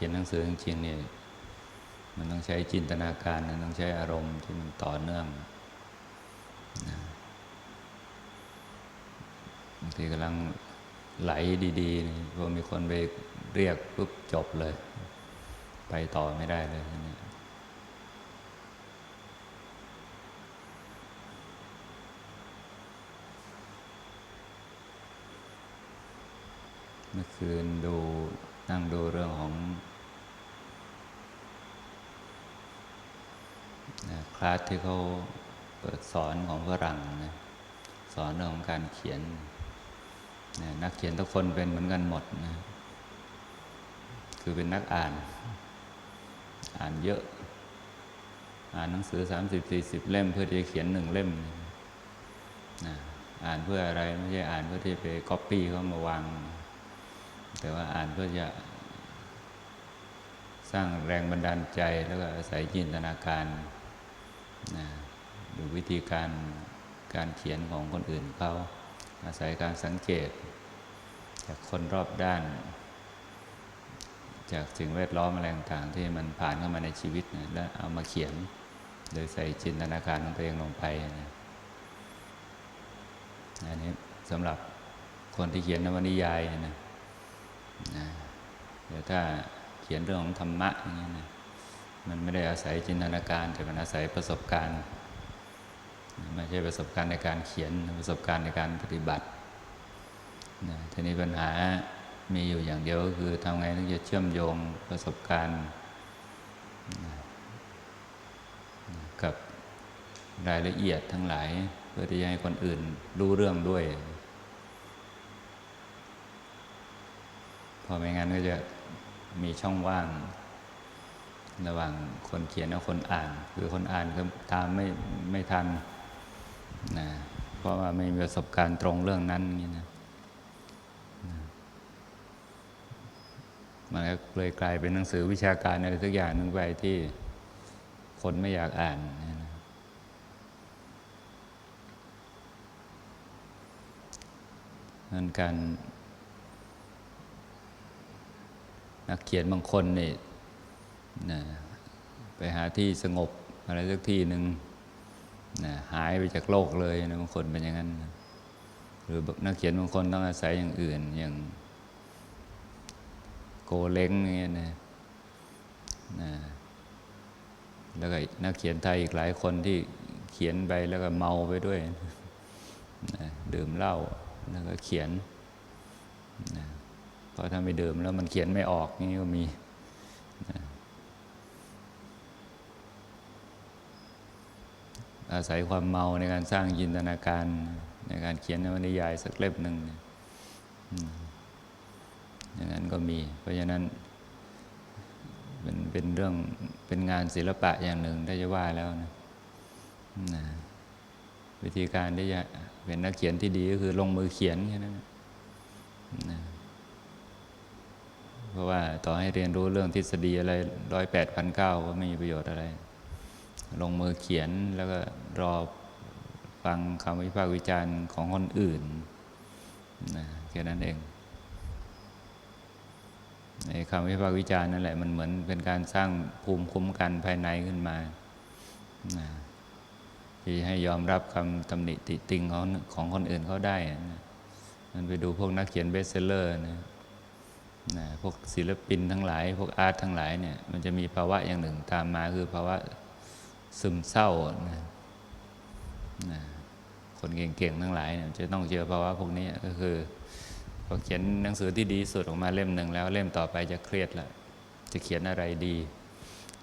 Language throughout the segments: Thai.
ขียนหนังสือจริงๆเนี่ยมันต้องใช้จินตนาการมันต้องใช้อารมณ์ที่มันต่อเนื่องนะบางทีกำลังไหลดีๆนี่พอมีคนไปเรียกปุ๊บจบเลย ไปต่อไม่ได้เลยนี้เมื่อคืนดู นั่งดูเรื่องของคลาสที่เขาเปิดสอนของฝรั่งนะสอนเรื่องของการเขียนนะนักเขียนทุกคนเป็นเหมือนกันหมดนะคือเป็นนักอ่าน อ่านเยอะ อ่านหนังสือ30-40เล่ม เพื่อที่จะเขียนหนึ่งเล่มนะอ่านเพื่ออะไรไม่ใช่อ่านเพื่อที่ไปก๊อปปี้เขามาวาง แต่ว่าอ่านเพื่อจะสร้างแรงบันดาลใจแล้วก็อาศัยจินตนาการนะดูวิธีการการเขียนของคนอื่นเขาอาศัยการสังเกต จากคนรอบด้าน จากสิ่งแวดล้อมอะไรต่างๆที่มันผ่านเข้ามาในชีวิตนะแล้วเอามาเขียน โดยใส่จินตนาการของตัวเองลงไปนะอันนี้สำหรับคนที่เขียนนวนิยายนะนะ เดี๋ยวถ้าเขียนเรื่องของธรรมะอย่างนี้ยนะมันไม่ได้อาศัยจินตนาการ แต่มันอาศัยประสบการณ์ไม่ใช่ประสบการณ์ในการเขียนประสบการณ์ในการปฏิบัตินะทีนี้ปัญหามีอยู่อย่างเดียวก็คือทำไงถึงจะเชื่อมโยงประสบการณ์กับรายละเอียดทั้งหลาย เพื่อที่จะให้คนอื่นรู้เรื่องด้วย พอไม่งั้นก็จะมีช่องว่าง ระหว่างคนเขียนกับคนอ่าน คือคนอ่านก็ตามไม่ไม่ทันนะเพราะว่าไม่มีประสบการณ์ตรงเรื่องนั้นนี่นะมันก็เลยกลายเป็นหนังสือวิชาการอะไรทุกอย่างหนึ่งไปที่คนไม่อยากอ่านนะนั่นการ นักเขียนบางคนนี่นะไปหาที่สงบอะไรสักที่หนึ่งนะหายไปจากโลกเลยนะบางคนเป็นอย่างนั้นนะหรือนักเขียนบางคนต้องอาศัยอย่างอื่น อย่างโกเล้งอย่างเงี้ยนะนะแล้วก็นักเขียนไทยอีกหลายคนที่เขียนไปแล้วก็เมาไปด้วยนะดื่มเหล้าแล้วก็เขียนนะ ราะถ้าไม่ดื่มแล้วมันเขียนไม่ออกนี่ก็มีอาศัยความเมาในการสร้างจินตนาการ ในการเขียนนวนิยายสักเล่มหนึ่งอย่างนั้นก็มี เพราะฉะนั้นเป็นเป็นเรื่องเป็นงานศิลปะอย่างหนึ่งได้จะว่าแล้วนะนะวิธีการที่จะเป็นนักเขียนที่ดีก็คือลงมือเขียนแค่นั้นนะ ราะว่าต่อให้เรียนรู้เรื่องทฤษฎีอะไรร้อยแปดพันเก้าก็ไม่มีประโยชน์อะไร ลงมือเขียนแล้วก็รอฟังคำวิพากษ์วิจารณ์ของคนอื่นนะแค่นั้นเองในคำวิพากษ์วิจารณ์นั่นแหละมันเหมือนเป็นการสร้างภูมิคุ้มกันภายในขึ้นมานะที่ให้ยอมรับคำตำหนิติติงของของคนอื่นเขาได้นะมันไปดูพวกนักเขียนเบสเซอร์นะ นะพวกศิลปินทั้งหลาย พวกอาร์ตทั้งหลายเนี่ยมันจะมีภาวะอย่างหนึ่งตามมาคือภาวะซึมเศร้านะนะคนเก่งๆทั้งหลายเนี่ยจะต้องเจอภาวะพวกนี้ก็คือพอเขียนหนังสือที่ดีสุดออกมาเล่มหนึ่งแล้วเล่มต่อไปจะเครียดละจะเขียนอะไรดี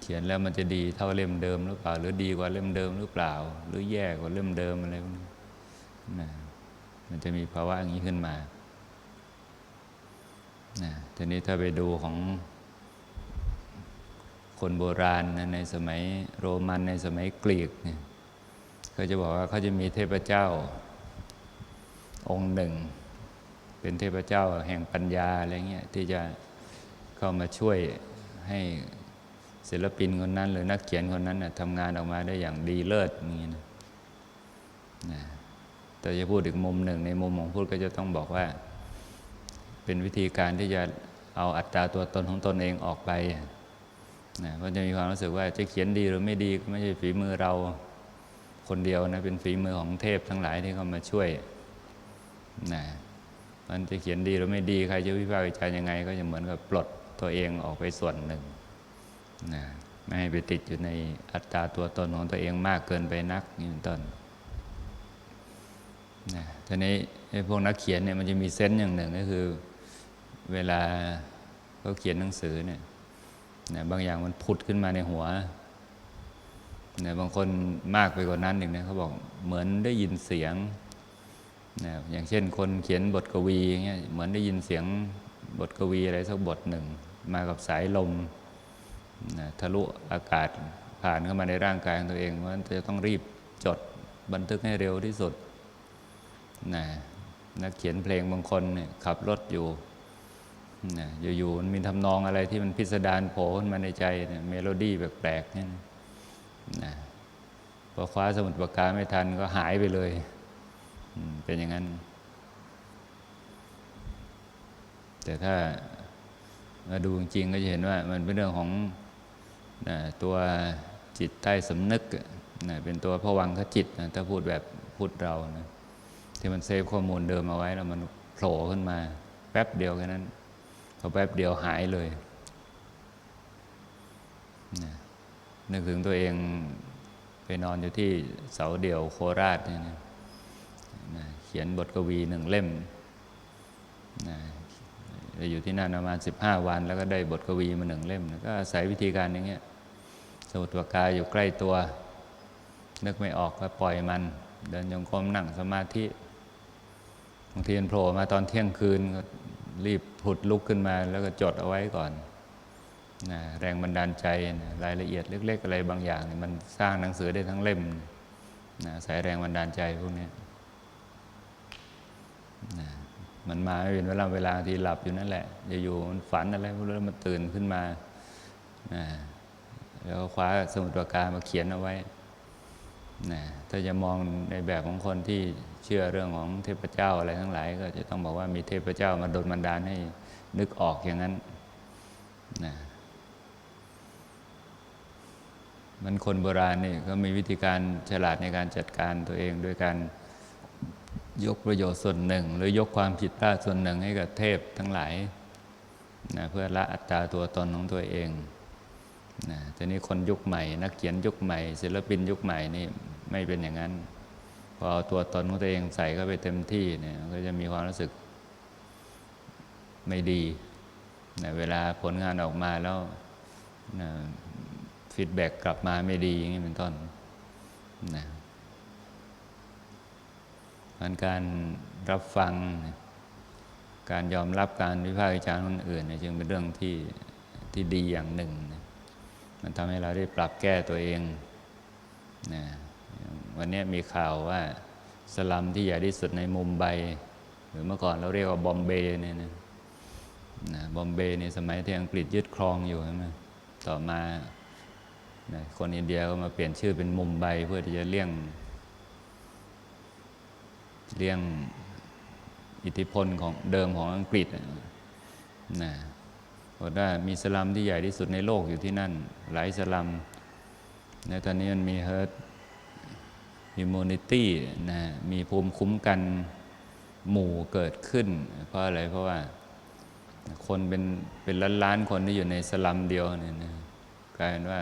เขียนแล้วมันจะดีเท่าเล่มเดิมหรือเปล่า หรือดีกว่าเล่มเดิมหรือเปล่า หรือแย่กว่าเล่มเดิมอะไรพวกนี้นะมันจะมีภาวะอย่างนี้ขึ้นมา นะทีนี้ถ้าไปดูของคนโบราณนะในสมัยโรมันในสมัยกรีกเนี่ยเขาจะบอกว่าเขาจะมีเทพเจ้า องค์หนึ่ง เป็นเทพเจ้าแห่งปัญญาอะไรเงี้ยที่จะเข้ามาช่วยให้ศิลปินคนนั้น หรือนักเขียนคนนั้นนะทำงานออกมาได้อย่างดีเลิศอย่างนี้นะนะแต่จะพูดอีกมุมหนึ่งในมุมของพูดก็จะต้องบอกว่า เป็นวิธีการที่จะเอาอัตราตัวตนของตนเองออกไปนะเพราะจะมีความรู้สึกว่าจะเขียนดีหรือไม่ดีก็ไม่ใช่ฝีมือเราคนเดียวนะเป็นฝีมือของเทพทั้งหลายที่เขามาช่วยนะมันจะเขียนดีหรือไม่ดีใครจะวิพากษ์วิจารณ์ยังไง ก็จะเหมือนกับปลดตัวเองออกไปส่วนหนึ่งนะไม่ให้ไปติดอยู่ในอัตราตัวตนของตัวเองมากเกินไปนักนี่เป็นต้นนะทีนี้พวกนักเขียนเนี่ยมันจะมีเซนส์อย่างหนึ่งก็คือ เวลาเขาเขียนหนังสือเนี่ยนะบางอย่างมันผุดขึ้นมาในหัวนะบางคนมากไปกว่านั้นอีกนะเขาบอกเหมือนได้ยินเสียงนะอย่างเช่นคนเขียนบทกวีเงี้ยเหมือนได้ยินเสียงบทกวีอะไรสักบทหนึ่ง มากับสายลมนะทะลุอากาศผ่านเข้ามาในร่างกายของตัวเองเพราะฉะนั้นจะต้องรีบจดบันทึกให้เร็วที่สุดนะนักเขียนเพลงบางคนเนี่ยขับรถอยู่ นะอยู่ๆมันมีทำนองอะไรที่มันพิสดารโผล่ขึ้นมาในใจเนี่ยเมโลดี้แปลกๆเนี่ยนะพอคว้าสมุดปากกาไม่ทันก็หายไปเลยเป็นอย่างนั้น แต่ถ้ามาดูจริงก็จะเห็นว่ามันเป็นเรื่องของนะตัวจิตใต้สำนึกนะเป็นตัวผวังขจิตนะถ้าพูดแบบพูดเรานะที่มันเซฟข้อมูลเดิมเอาไว้แล้วมันโผล่ขึ้นมา แป๊บเดียวแค่นั้น พอแป๊บเดียวหายเลยนึกถึงตัวเองไปนอนอยู่ที่เสาเดี่ยวโคราชเนี่ยนะนะเขียนบทกวีหนึ่งเล่มนะอยู่ที่นั่นประมาณ 15 วัน แล้วก็ได้บทกวีมาหนึ่งเล่มนะก็อาศัยวิธีการอย่างเงี้ยสมุดปากกาอยู่ใกล้ตัว นึกไม่ออกก็ปล่อยมัน เดินยงกรมนั่งสมาธิบางทีมันโผล่มาตอนเที่ยงคืนก็ รีบผุดลุกขึ้นมาแล้วก็จดเอาไว้ก่อนนะแรงบันดาลใจนะรายละเอียดเล็ก ๆ อะไรบางอย่าง มันสร้างหนังสือได้ทั้งเล่มนะสายแรงบันดาลใจพวกนี้นะมันมาไม่เป็นเวลาเวลาที่หลับอยู่นั่นแหละอยู่ๆมันฝันอะไรไม่รู้มันตื่นขึ้นมานะแล้วคว้าสมุดปากกามาเขียนเอาไว้นะถ้าจะมองในแบบของคนที่ เชื่อเรื่องของเทพเจ้าอะไรทั้งหลาย ก็จะต้องบอกว่ามีเทพเจ้ามาดลบันดาลให้นึกออกอย่างนั้นนะมันคนโบราณนี่ก็มีวิธีการฉลาดในการจัดการตัวเองโดยการยกประโยชน์ส่วนหนึ่ง หรือยกความผิดพลาดส่วนหนึ่งให้กับเทพทั้งหลายนะเพื่อละอัตตราตัวตนของตัวเองนะทีนี้คนยุคใหม่ นักเขียนยุคใหม่ ศิลปินยุคใหม่นี่ไม่เป็นอย่างนั้น พอเอาตัวตนของตัวเองใส่เข้าไปเต็มที่เนี่ยก็จะมีความรู้สึกไม่ดีนะเวลาผลงานออกมาแล้วนะฟีดแบ็กกลับมาไม่ดีอย่างนี้เป็นต้นนะมันการรับฟัง การยอมรับการวิพากษ์วิจารณ์คนอื่นเนี่ยจึงเป็นเรื่องที่ที่ดีอย่างหนึ่งนะมันทำให้เราได้ปรับแก้ตัวเองนะ วันนี้มีข่าวว่าสลัมที่ใหญ่ที่สุดในมุมไบหรือเมื่อก่อนเราเรียกว่าบอมเบย์เนี่ยนะนะบอมเบย์ในสมัยที่อังกฤษยึดครองอยู่ใช่ไหมต่อมานะคนอินเดียก็มาเปลี่ยนชื่อเป็นมุมไบเพื่อที่จะเลี่ยง เลี่ยงอิทธิพลของเดิมของอังกฤษนะบอกว่ามีสลัมที่ใหญ่ที่สุดในโลกอยู่ที่นั่น หลายสลัมในตอนนี้มันมี herd immunity นะมีภูมิคุ้มกันหมู่เกิดขึ้น เพราะอะไรเพราะว่าคนเป็นเป็นล้านล้านคนที่อยู่ในสลัมเดียวเนี่ยนะกลายเป็นว่า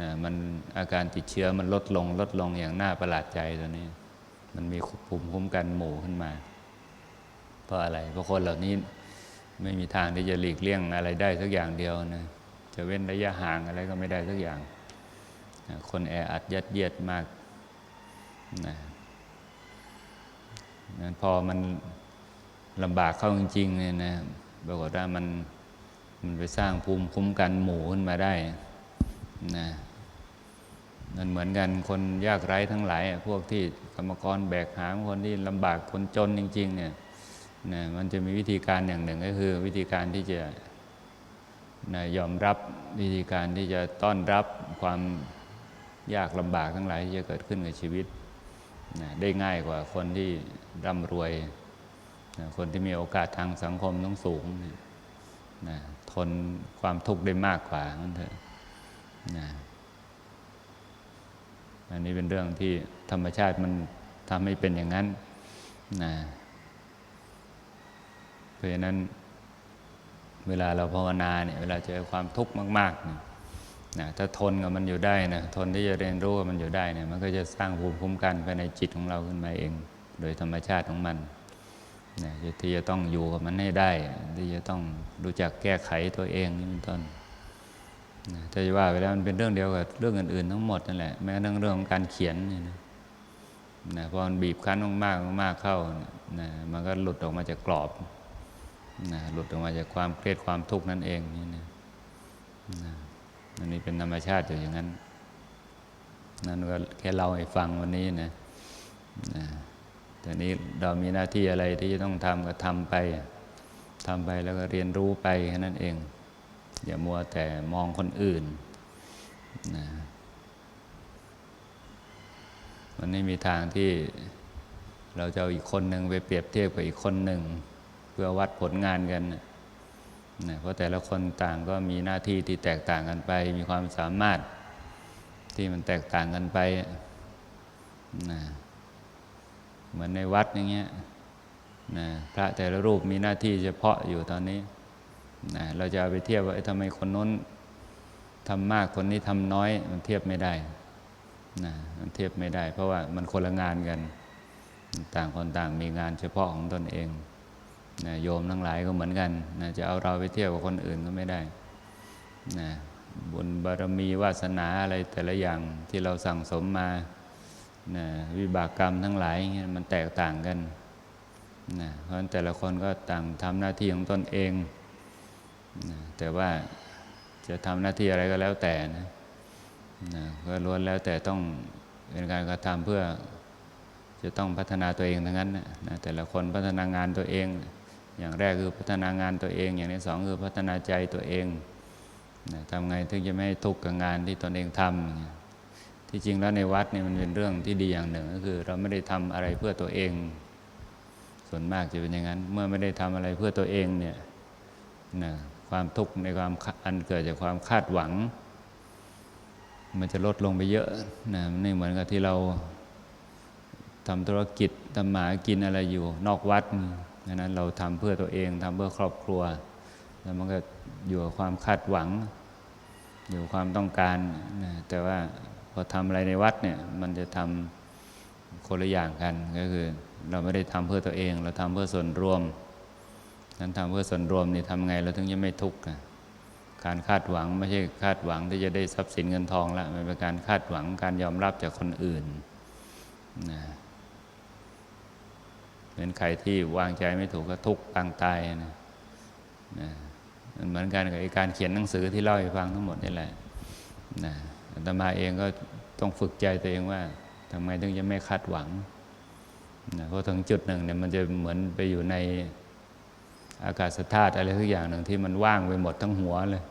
นะมันอาการติดเชื้อมันลดลงลดลงอย่างน่าประหลาดใจตอนนี้ มันมีภูมิคุ้มกันหมู่ขึ้นมา เพราะอะไร เพราะคนเหล่านี้ไม่มีทางที่จะหลีกเลี่ยงอะไรได้สักอย่างเดียวนะจะเว้นระยะห่างอะไรก็ไม่ได้สักอย่าง คนแออัดยัดเยียดมาก นะนั้นพอมันลำบากเข้าจริงๆเนี่ยนะปรากฏว่ามันมันไปสร้างภูมิคุ้มกันหมู่ขึ้นมาได้นะนั่นเหมือนกันคนยากไร้ทั้งหลาย พวกที่กรรมกรแบกหามคนที่ลำบากคนจนจริง ๆ เนี่ยนะมันจะมีวิธีการอย่างหนึ่งก็คือ วิธีการที่จะนะยอมรับวิธีการที่จะต้อนรับความยากลำบากทั้งหลายที่จะเกิดขึ้นกับชีวิต นะได้ง่ายกว่าคนที่ร่ำรวยนะคนที่มีโอกาสทางสังคมต้องสูงนะทนความทุกข์ได้มากกว่านั่นเถอะนะอันนี้เป็นเรื่องที่ธรรมชาติมันทำให้เป็นอย่างนั้นนะเพราะฉะนั้นเวลาเราภาวนาเนี่ยเวลาเจอความทุกข์มากๆเนี่ย นะถ้าทนกับมันอยู่ได้นะทนที่จะเรียนรู้กับมันอยู่ได้เนี่ยมันก็จะสร้างภูมิคุ้มกันภายในจิตของเราขึ้นมาเอง โดยธรรมชาติของมันนะที่จะต้องอยู่กับมันให้ได้ ที่จะต้องรู้จักแก้ไขตัวเองนี่เป็นต้นนะถ้าจะว่าไปแล้วมันเป็นเรื่องเดียวกับเรื่องอื่นๆ ทั้งหมดนั่นแหละแม้เรื่องเรื่องของการเขียนนี่นะนะพอมันบีบคั้นมากๆมากๆเข้านะมันก็หลุดออกมาจากกรอบนะหลุดออกมาจากความเครียดความทุกข์นั่นเองนี่นะนะ อันนี้เป็นธรรมชาติอยู่อย่างนั้น นั่นก็แค่เล่าให้ฟังวันนี้นะนะแต่นี้เรามีหน้าที่อะไรที่จะต้องทำก็ทำไปทำไปแล้วก็เรียนรู้ไปแค่นั้นเอง อย่ามัวแต่มองคนอื่นนะมันไม่มีทางที่เราจะเอาอีกคนหนึ่งไปเปรียบเทียบกับอีกคนหนึ่ง เพื่อวัดผลงานกันนะ นะเพราะแต่ละคนต่างก็มีหน้าที่ที่แตกต่างกันไป มีความสามารถที่มันแตกต่างกันไปนะเหมือนในวัดอย่างเงี้ยนะพระแต่ละรูปมีหน้าที่เฉพาะอยู่ตอนนี้นะเราจะเอาไปเทียบว่าทำไมคนน้นทำมากคนนี้ทำน้อย มันเทียบไม่ได้นะมันเทียบไม่ได้ เพราะว่ามันคนละงานกัน ต่างคนต่างมีงานเฉพาะของตนเอง นะโยมทั้งหลายก็เหมือนกันนะจะเอาเราไปเทียบกับคนอื่นก็ไม่ได้นะบุญบารมีวาสนาอะไรแต่ละอย่างที่เราสั่งสมมานะวิบากกรรมทั้งหลายมันแตกต่างกันนะเพราะฉะนั้นแต่ละคนก็ต่างทำหน้าที่ของตนเองนะแต่ว่าจะทำหน้าที่อะไรก็แล้วแต่นะนะก็ล้วนแล้วแต่ต้องเป็นการกระทำเพื่อจะต้องพัฒนาตัวเองทั้งนั้นนะแต่ละคนพัฒนางานตัวเอง อย่างแรกคือพัฒนางานตัวเอง อย่างที่สองคือพัฒนาใจตัวเองนะทำไงถึงจะไม่ทุกข์กับงานที่ตนเองทำที่จริงแล้วในวัดเนี่ยมันเป็นเรื่องที่ดีอย่างหนึ่ง ก็คือ เราไม่ได้ทำอะไรเพื่อตัวเอง ส่วนมากจะเป็นอย่างนั้น เมื่อไม่ได้ทำอะไรเพื่อตัวเองเนี่ยนะความทุกข์ในความอันเกิดจากความคาดหวัง มันจะลดลงไปเยอะนะไม่เหมือนกับที่เราทำธุรกิจทำหมากินอะไรอยู่นอกวัด ดังนั้นเราทำเพื่อตัวเองทำเพื่อครอบครัว แล้วมันก็อยู่กับความคาดหวัง อยู่ความต้องการนะแต่ว่าพอทำอะไรในวัดเนี่ยมันจะทำคนละอย่างกันก็คือ เราไม่ได้ทำเพื่อตัวเอง เราทำเพื่อส่วนรวมนั้นทำเพื่อส่วนรวมนี่ทำไงเราถึงจะไม่ทุกข์การคาดหวังไม่ใช่คาดหวังที่จะได้ทรัพย์สินเงินทองละมันเป็นการคาดหวังการยอมรับจากคนอื่นนะ เหมือนใครที่วางใจไม่ถูกก็ทุกข์ปางตายนะนะมันเหมือนกันกับการเขียนหนังสือที่เล่าให้ฟังทั้งหมดนี่แหละนะอาตมาเองก็ต้องฝึกใจตัวเองว่าทำไมถึงจะไม่คาดหวังนะเพราะถึงจุดหนึ่งเนี่ยมันจะเหมือนไปอยู่ในอากาศธาตุอะไรทุกอย่างหนึ่งที่มันว่างไปหมดทั้งหัวเลย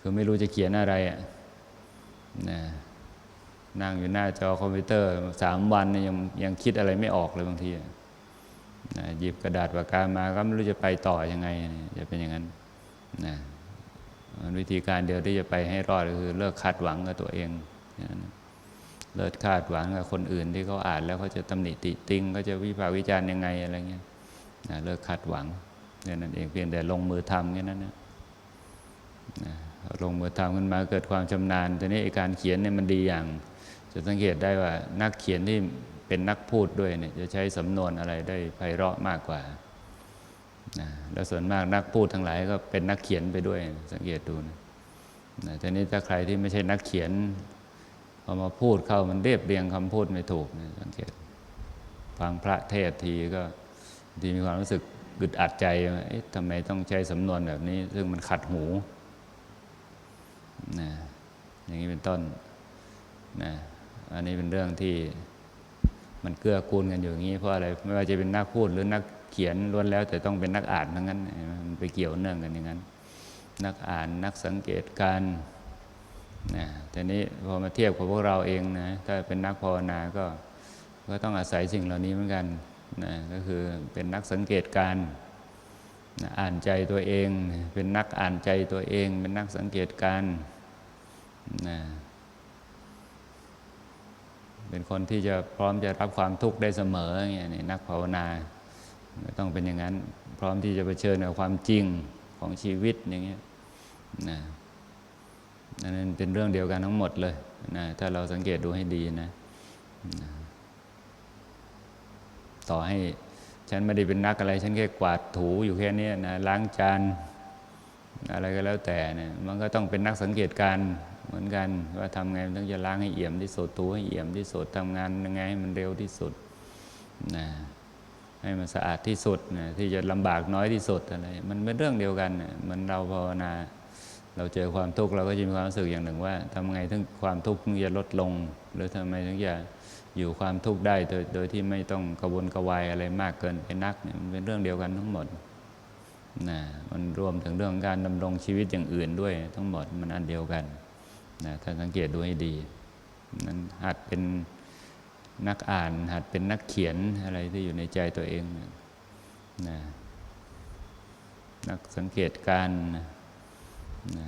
คือไม่รู้จะเขียนอะไรอะนะนั่งอยู่หน้าจอคอมพิวเตอร์สามวันเนี่ยยังยังคิดอะไรไม่ออกเลยบางทีนะ หยิบกระดาษปากกามาก็ไม่รู้จะไปต่อยังไงจะเป็นอย่างนั้นนะวิธีการเดียวที่จะไปให้รอดก็คือเลิกคาดหวังกับตัวเองเลิกคาดหวังกับคนอื่นที่เขาอ่านแล้วเขาจะตำหนิติติงเขาจะวิพากษ์วิจารณ์ยังไงอะไรเงี้ยนะเลิกคาดหวังเนี่ยนั่นเองเพียงแต่ลงมือทำแค่นั้นนะลงมือทำขึ้นมาเกิดความชำนาญแต่นี้การเขียนเนี่ยมันดีอย่าง จะสังเกตได้ว่านักเขียนที่ เป็นนักพูดด้วยเนี่ยจะใช้สำนวนอะไรได้ไพเราะมากกว่านะแล้วส่วนมากนักพูดทั้งหลายก็เป็นนักเขียนไปด้วยสังเกตดูนะนะทีนี้ถ้าใครที่ไม่ใช่นักเขียนพอมาพูดเข้ามันเรียบเรียงคำพูดไม่ถูกนะสังเกตฟังพระเทศทีก็ทีมีความรู้สึกอึดอัดใจว่าทำไมต้องใช้สำนวนแบบนี้ ซึ่งมันขัดหูนะอย่างนี้เป็นต้นนะอันนี้เป็นเรื่องที่ มันเกื้อกูลกันอยู่อย่างนี้เพราะอะไรไม่ว่าจะเป็นนักพูดหรือนักเขียนล้วนแล้ว แต่ต้องเป็นนักอ่านทั้งนั้นมันไปเกี่ยวเนื่องกันอย่างนั้น นักอ่านนักสังเกตการนะแต่นี้พอมาเทียบกับพวกเราเองนะถ้าเป็นนักภาวนาก็ก็ต้องอาศัยสิ่งเหล่านี้เหมือนกันนะก็คือเป็นนักสังเกตการนะอ่านใจตัวเอง เป็นนักอ่านใจตัวเอง เป็นนักสังเกตการนะ เป็นคนที่จะพร้อมจะรับความทุกข์ได้เสมออย่างเงี้ยนี่นักภาวนาต้องเป็นอย่างนั้น พร้อมที่จะเผชิญกับความจริงของชีวิตอย่างเงี้ยนะนั่นเป็นเรื่องเดียวกันทั้งหมดเลยนะถ้าเราสังเกตดูให้ดีนะนะต่อให้ฉันไม่ได้เป็นนักอะไร ฉันแค่กวาดถูอยู่แค่นี้นะล้างจานอะไรก็แล้วแต่เนี่ยมันก็ต้องเป็นนักสังเกตการ เหมือนกันว่าทำไงต้องจะล้างให้เอี่ยมที่สุดถูให้เอี่ยมที่สุดทำงานยังไงให้มันเร็วที่สุดนะให้มันสะอาดที่สุดนะที่จะลำบากน้อยที่สุดอะไรมันเป็นเรื่องเดียวกันนะเหมันเราภาวนาเราเจอความทุกข์เราก็จะมีความรู้สึกอย่างหนึ่งว่าทำไงถึงความทุกข์ถึงจะลดลง หรือทำไมถึงจะอยู่ความทุกข์ได้โดยโดยที่ไม่ต้องกระวนกระวายอะไรมากเกินไปนักเนี่ยมันเป็นเรื่องเดียวกันทั้งหมดนะมันรวมถึงเรื่องการดำรงชีวิตอย่างอื่นด้วยทั้งหมดมันอันเดียวกัน นะถ้าสังเกตดูให้ดีนั้นหัดเป็นนักอ่าน หัดเป็นนักเขียนอะไรที่อยู่ในใจตัวเองนะนักสังเกตการนะนะ